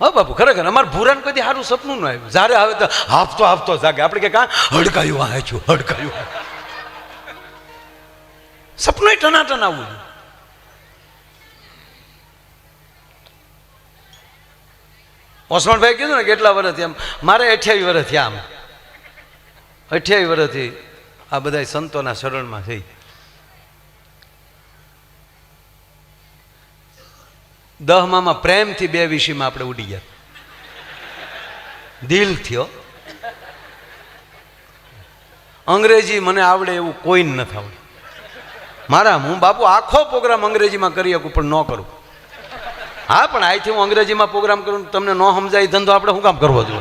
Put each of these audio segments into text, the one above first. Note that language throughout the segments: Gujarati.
હા બાપુ, ખરેખર અમારે ભૂરાને કદી સારું સપનું ન આવ્યું. જ્યારે આવે તો હાફતો હાફતો જાગે. આપણે કે કાં? હડકાયું આ છું, હડકાયું. સપનું ટનાટન આવવું જોઈએ. ઓસમાણભાઈ કીધું ને કેટલા વર્ષથી આમ, મારે અઠ્યાવીસ વર્ષ થયા આમ. અઠ્યાવીસ વર્ષથી આ બધા સંતોના શરણમાં થઈ. દહમામાં પ્રેમથી બે વિષયમાં આપણે ઉડી ગયા. દિલ થયો. અંગ્રેજી મને આવડે એવું કોઈ નથી આવડે મારા હું બાપુ આખો પ્રોગ્રામ અંગ્રેજીમાં કરી શકું, પણ ન કરું. હા, પણ અહીંથી હું અંગ્રેજીમાં પ્રોગ્રામ કરું તમને ન સમજાય ધંધો આપણે શું કામ કરવો જોઈએ?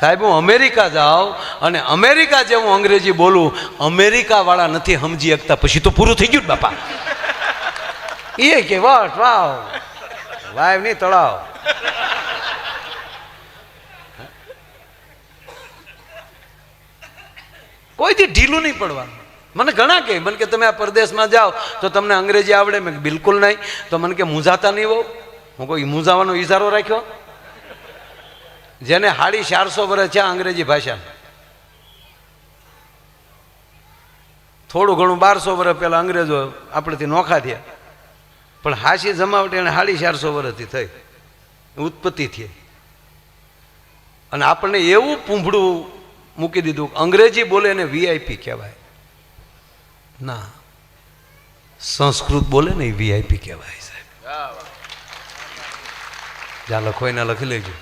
સાહેબ, હું અમેરિકા જાઉં અને અમેરિકા જે હું અંગ્રેજી બોલું, અમેરિકાવાળા નથી સમજી શકતા. પછી તો પૂરું થઈ ગયું ને બાપા. એ કે વટ વાવ વાવ નહીં તળાવ. કોઈથી ઢીલું નહીં પડવાનું. મને ઘણા કહે, મને કે તમે આ પરદેશમાં જાઓ, તો તમને અંગ્રેજી આવડે. મેં બિલકુલ નહીં. તો મને કે મૂંઝાતા નહીં હોઉં હું કોઈ મૂંઝાવાનો ઇશારો રાખ્યો. જેને હાડી ચારસો વર્ષ છે અંગ્રેજી ભાષા. થોડું ઘણું બારસો વર્ષ પહેલાં અંગ્રેજો આપણેથી નોખા થયા. પણ હાસી જમાવટ એને સાડી ચારસો વર્ષથી થઈ. ઉત્પત્તિ થઈ. અને આપણને એવું પૂંભડું મૂકી દીધું અંગ્રેજી બોલે એને વીઆઈપી કહેવાય. ના. સંસ્કૃત બોલે ને વીઆઈપી કહેવાય સાહેબ. જ્યાં લખો એને લખી લેજો.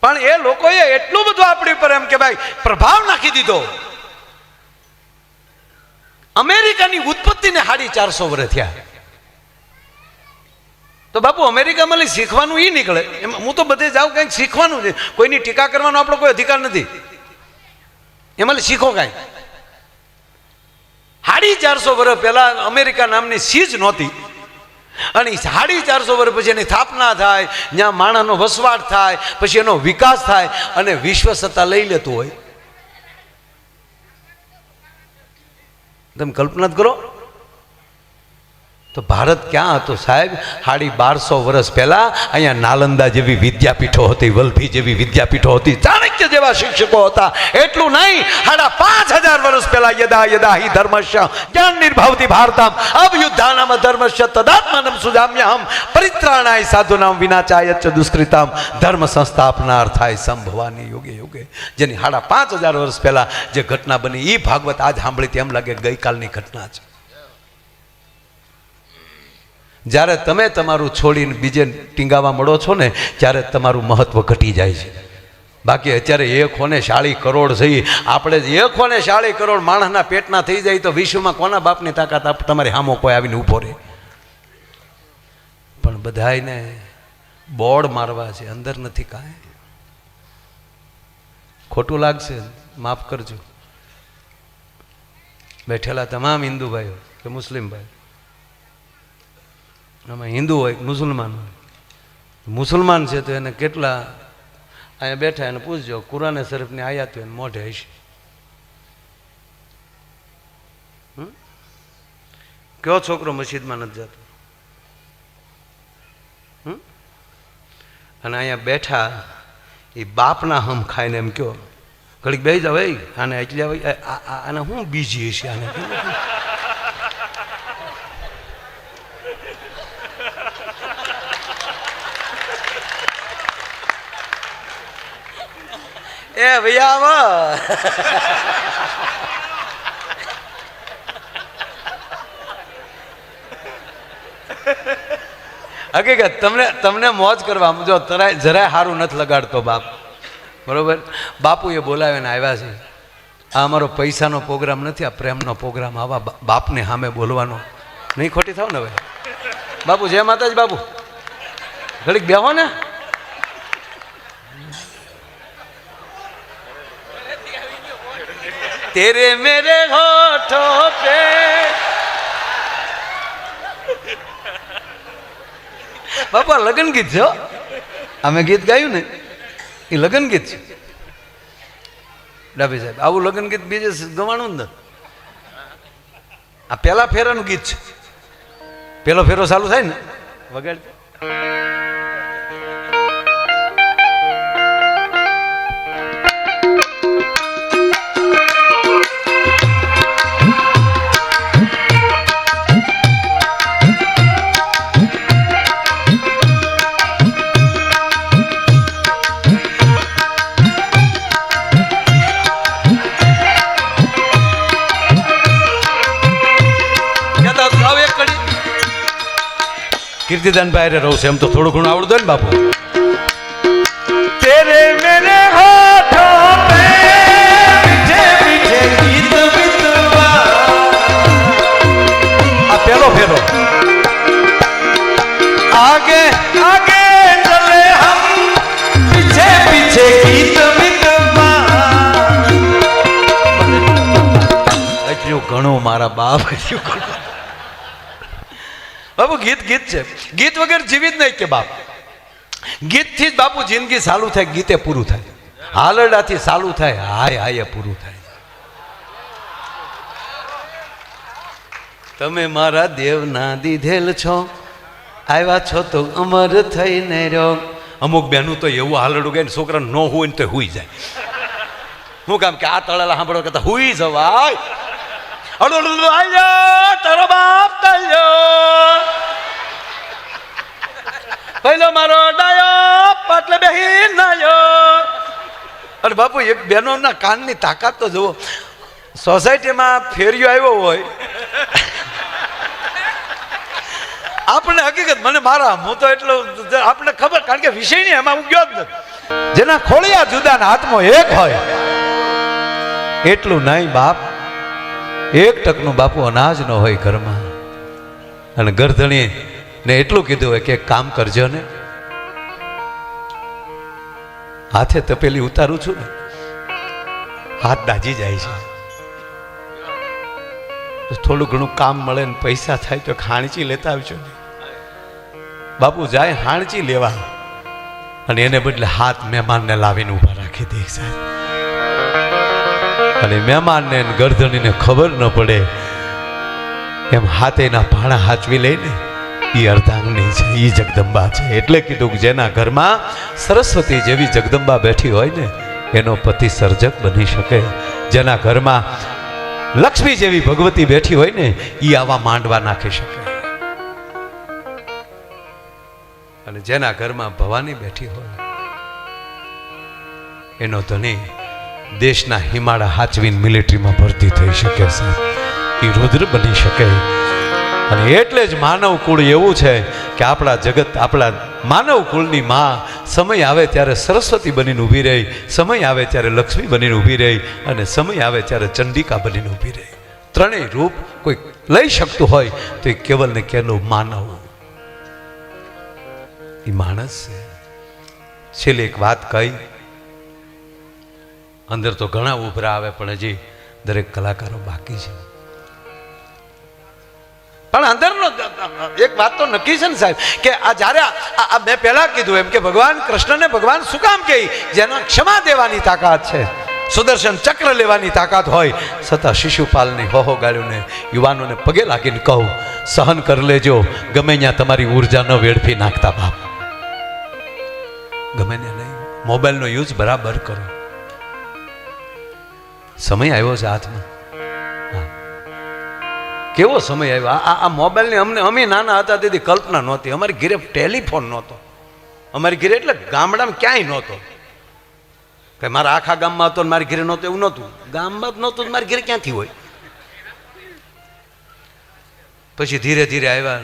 પણ એ લોકોએ એટલું બધું આપણી ઉપર એમ કે ભાઈ પ્રભાવ નાખી દીધો. અમેરિકાની ઉત્પત્તિને સાડી ચારસો વર્ષ થયા. તો બાપુ, અમેરિકામાં શીખવાનું એ નીકળે. એમાં હું તો બધે જાઉં કંઈક શીખવાનું છે. કોઈની ટીકા કરવાનો આપણો કોઈ અધિકાર નથી. એમાં શીખો કાંઈ. સાડી ચારસો વર્ષ પહેલાં અમેરિકા નામની સીજ નહોતી. અને સાડી ચારસો વર્ષ પછી એની સ્થાપના થાય જ્યાં માણસનો વસવાટ થાય, પછી એનો વિકાસ થાય, અને વિશ્વ સત્તા લઈ લેતું હોય. તમે કલ્પના જ કરો. તો ભારત ક્યાં હતો સાહેબ? સાડી બારસો વર્ષ પહેલા અહીંયા નાલંદા જેવી વિદ્યાપીઠો હતી, વલ્ભી જેવી વિદ્યાપીઠો હતી. ચાણક્ય જેવા શિક્ષકો હતા. એટલું નહીં સાડા પાંચ હજાર વર્ષ પહેલા યદા યદા હિ ધર્મશ જ્ઞાન નિર્ભાવતી ભારતમ અભયુદ્ધાનામ ધર્મશ તદાત્માનમ સુજામ્યહમ, પરિત્રાણાય સાધુનામ વિનાચાય ચ દુષ્કૃતામ, ધર્મ સંસ્થાપનાર થાય સંભવાની યુગે યુગે. જેની સાડા પાંચ હજાર વર્ષ પહેલા જે ઘટના બની એ ભાગવત આજ સાંભળી તેમ લાગે ગઈકાલની ઘટના છે. જ્યારે તમે તમારું છોડીને બીજે ટીંગાવા મળો છો ને, ત્યારે તમારું મહત્વ ઘટી જાય છે. બાકી અત્યારે એક હોને શાળી કરોડ થઈ આપણે એક હોને શાળી કરોડ માણસના પેટના થઈ જાય તો વિશ્વમાં કોના બાપની તાકાત તમારી હામો કોઈ આવીને ઊભો રહે? પણ બધાને બોર્ડ મારવા છે, અંદર નથી કાંઈ. ખોટું લાગશે, માફ કરજો. બેઠેલા તમામ હિન્દુ ભાઈઓ કે મુસ્લિમ ભાઈ આમાં હિન્દુ હોય, મુસલમાન હોય. મુસલમાન છે તો એને કેટલા અહીંયા બેઠા એને પૂછજો, કુરાને શરીફની આયાત એને મોઢે હશે? કયો છોકરો મસ્જિદમાં નથી જતો? અને અહીંયા બેઠા એ બાપના હમ ખાઈને એમ કયો, ઘડીક બે જાવ આને એટલે આને શું બીજી હશે આને એ ભૈયા આવો. હકીકત, તમને તમને મોજ કરવા જો તરાય, જરાય સારું નથી લગાડતો બાપ. બરોબર? બાપુએ બોલાવીને આવ્યા છે. આ અમારો પૈસાનો પ્રોગ્રામ નથી, આ પ્રેમનો પ્રોગ્રામ. આવા બાપને સામે બોલવાનો. નહીં ખોટી થાવ ને ભાઈ બાપુ, જય માતાજી બાપુ. ઘડીક બેહો ને. तेरे मेरे होठों पे બાપા લગ્ન ગીત છે હો. અમે ગીત ગાયું ને એ લગ્ન ગીત છે ડાભી સાહેબ આવું લગ્ન ગીત બીજે ગવાણું જ નથી આ પહેલા ફેરાનું ગીત છે પેલો ફેરો ચાલુ થાય ને વગાડ કીર્તિદાન ભાઈ રહું છે. એમ તો થોડું ઘણું આવડતું ને બાપુ. તેરે મેરે હાથોં પેલો ફેરો. આગે આગે ચલે હમ પીછે પીછે ગીત મિતવા ઘણું મારા બાપ એટલું ઘણું બાપુ ગીત ગીત છે. ગીત વગર જીવિત નહીં કે બાપ. ગીતથી જ બાપુ જિંદગી ચાલુ થાય ગીતે પૂરું થાય. હાલરડાથી ચાલુ થાય હાય હાય પૂરું થાય. તમે મારા દેવના દીધેલ છો. આવ્યા છો તો અમર થઈને રહ્યો અમુક બહેનું તો એવું હાલડું ગાય ને છોકરા ન હોય ને તો હુઈ જાય. હું કામ કે આ તળેલા સાંભળો કે હુઈ જવાય. આયો તારો બાપ તલ્યો પહેલો મારો ડાયો પાટલે બેહી નાયો અરે બાપુ એક બહેનોના કાનની તાકાત તો જુઓ સોસાયટીમાં ફેરિયો આવ્યો હોય આપણે હકીકત મને મારા હું તો એટલો આપણે ખબર કારણ કે વિષય નહીં એમાં હું ગયો જ નથી જેના ખોળિયા જુદાના હાથમાં એક હોય એટલું નહીં બાપ એક ટકનું બાપુ અનાજ ન હોય ઘરમાં. અને ગરધણી ને એટલું કીધું હોય કે કામ કરજો ને. હાથે તપેલી ઉતારું છું ને, હાથ દાજી જાય છે. થોડું ઘણું કામ મળે ને પૈસા થાય તો ખાણચી લેતા આવજો ને. બાપુ જાય હાણચી લેવા. અને એને બદલે હાથ મહેમાનને લાવીને ઊભા રાખી દે સાહેબ. અને મહેમાનને ગરધણીને ખબર ન પડે. એમ હાથેના ભાણા હાચવી લઈને એ અર્ધાંગની છે એ જગદંબા છે. એટલે કીધું કે જેના ઘરમાં સરસ્વતી જેવી જગદંબા બેઠી હોય ને, એનો પતિ સર્જક બની શકે. જેના ઘરમાં લક્ષ્મી જેવી ભગવતી બેઠી હોય ને એ આવા માંડવા નાખી શકે. અને જેના ઘરમાં ભવાની બેઠી હોય, એનો ધણી દેશના હિમાળા હાચવીને મિલિટરીમાં ભરતી થઈ શકે છે. એ રુદ્ર બની શકે. અને એટલે જ માનવ કુળ એવું છે કે આપણા જગત, આપણા માનવ કુળની માં સમય આવે ત્યારે સરસ્વતી બનીને ઊભી રહી, સમય આવે ત્યારે લક્ષ્મી બનીને ઊભી રહી, અને સમય આવે ત્યારે ચંડિકા બનીને ઊભી રહી. ત્રણેય રૂપ કોઈ લઈ શકતું હોય તો એ કેવલ ને કેનો માનવ. એ માણસ છે. છેલ્લે એક વાત કહી અંદર તો ઘણા ઉભરા આવે, પણ હજી દરેક કલાકારો બાકી છે. પણ અંદરનો એક વાત તો નક્કી છે ને સાહેબ, કે આ જ્યારે આ- મેં પહેલાં કીધું એમ કે ભગવાન કૃષ્ણને ભગવાન શું કામ કહે? જેના ક્ષમા દેવાની તાકાત છે, સુદર્શન ચક્ર લેવાની તાકાત હોય છતાં શિશુપાલની હોહો ગાળ્યોને યુવાનોને પગે લાગીને કહું, સહન કરી લેજો, ગમે ત્યાં તમારી ઊર્જા ન વેડફી નાખતા બાપ. ગમે ત્યાં નહીં, મોબાઈલનો યુઝ બરાબર કરો. સમય આવ્યો છે હાથમાં. કેવો સમય આવ્યો? આ આ- મોબાઈલની અમને અમે નાના હતા, તેથી કલ્પના નહોતી. અમારી ઘરે ટેલિફોન નહોતો. અમારી ઘરે એટલે ગામડામાં ક્યાંય નહોતો. કે મારા આખા ગામમાં હતો મારી ઘરે નહોતો, એવું નહોતું. ગામમાં જ નહોતું મારી ઘરે ક્યાંથી હોય? પછી ધીરે ધીરે આવ્યા.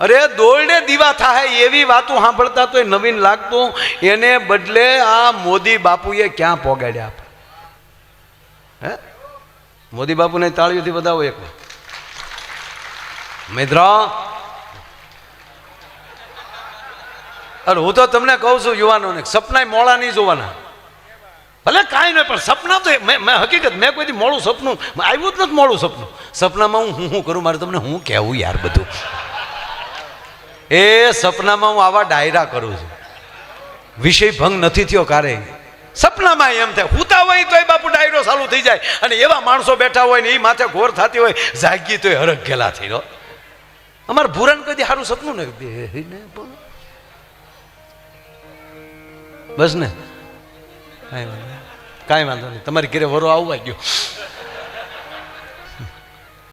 અરે દોરડે દીવા થાય એવી વાતો સાંભળતા તો નવીન લાગતું. એને બદલે આ મોદી બાપુએ ક્યાં પોગાડ્યા હે? મોદી બાપુને તાળીઓથી બધાવો એક મિત્ર અરે હું તો તમને કહું છું યુવાનોને સપના મોડા નહીં જોવાના. ભલે કાંઈ નહીં પણ સપના તો મેં હકીકત, મેં કોઈથી મોડું સપનું આવ્યું જ નથી મોડું સપનું. સપનામાં હું હું કરું? મારે તમને હું કહેવું યાર બધું. એ સપનામાં હું આવા ડાયરા કરું છું. વિષય ભંગ નથી થયો કારે સપનામાં એમ થાય હુતા હોય તોય બાપુ ડાયરો ચાલુ થઈ જાય. અને એવા માણસો બેઠા હોય ને એ માથે ઘોર થતી હોય, જાગી તો હરખ ગેલા થઈ ગયો અમારે ભૂરણ કદી સારું સપનું ને બસ ને. કાંઈ વાંધો નહીં. તમારી ઘરે વરો આવવા ગયો.